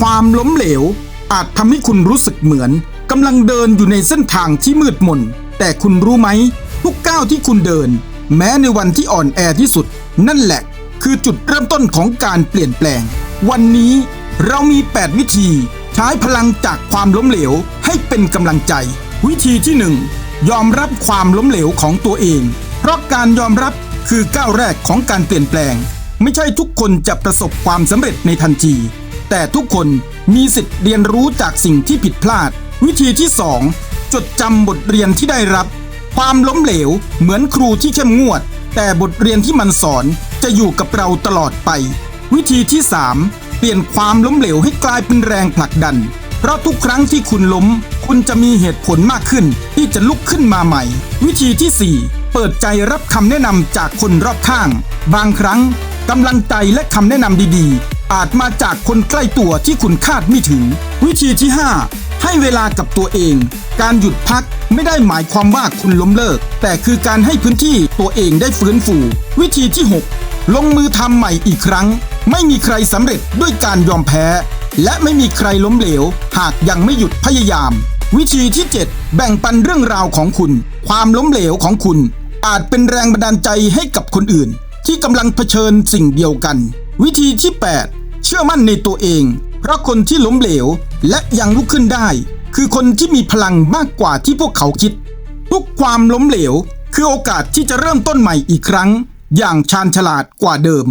ความล้มเหลว อาจทำให้คุณรู้สึกเหมือนกำลังเดินอยู่ในเส้นทางที่มืดมน แต่คุณรู้ไหม ทุกก้าวที่คุณเดิน แม้ในวันที่อ่อนแอที่สุด นั่นแหละ คือจุดเริ่มต้นของการเปลี่ยนแปลง วันนี้เรามี 8 วิธีใช้พลังจากความล้มเหลวให้เป็นกำลังใจ วิธีที่ 1 ยอมรับความล้มเหลวของตัวเอง เพราะการยอมรับคือก้าวแรกของการเปลี่ยนแปลง ไม่ใช่ทุกคนจะประสบความสำเร็จในทันที แต่ทุกคนมีสิทธิ์เรียนรู้จากสิ่งที่ผิดพลาด วิธีที่ 2 จดจำบทเรียนที่ได้รับ ความล้มเหลวเหมือนครูที่เข้มงวด แต่บทเรียนที่มันสอนจะอยู่กับเราตลอดไป วิธีที่ 3 เปลี่ยนความล้มเหลวให้กลายเป็นแรงผลักดัน เพราะทุกครั้งที่คุณล้ม คุณจะมีเหตุผลมากขึ้น ที่จะลุกขึ้นมาใหม่ วิธีที่ 4 เปิดใจรับคำแนะนำจากคนรอบข้าง บางครั้งกำลังใจและคำแนะนำดีๆ อาจมาจากคนใกล้ตัวที่คุณคาดไม่ถึง วิธีที่ 5 ให้เวลากับตัวเอง การหยุดพักไม่ได้หมายความว่าคุณล้มเลิก แต่คือการให้พื้นที่ตัวเองได้ฟื้นฟู วิธีที่ 6 ลงมือทำใหม่อีกครั้ง ไม่มีใครสำเร็จด้วยการยอมแพ้ และไม่มีใครล้มเหลว หากยังไม่หยุดพยายาม วิธีที่ 7 แบ่งปันเรื่องราวของคุณ ความล้มเหลวของคุณ อาจเป็นแรงบันดาลใจให้กับคนอื่น ที่กำลังเผชิญสิ่งเดียวกัน วิธีที่ 8 เชื่อมั่นในตัวเอง เพราะคนที่ล้มเหลวและยังลุกขึ้นได้ คือคนที่มีพลังมากกว่าที่พวกเขาคิด ทุกความล้มเหลว คือโอกาสที่จะเริ่มต้นใหม่อีกครั้ง อย่างชาญฉลาดกว่าเดิม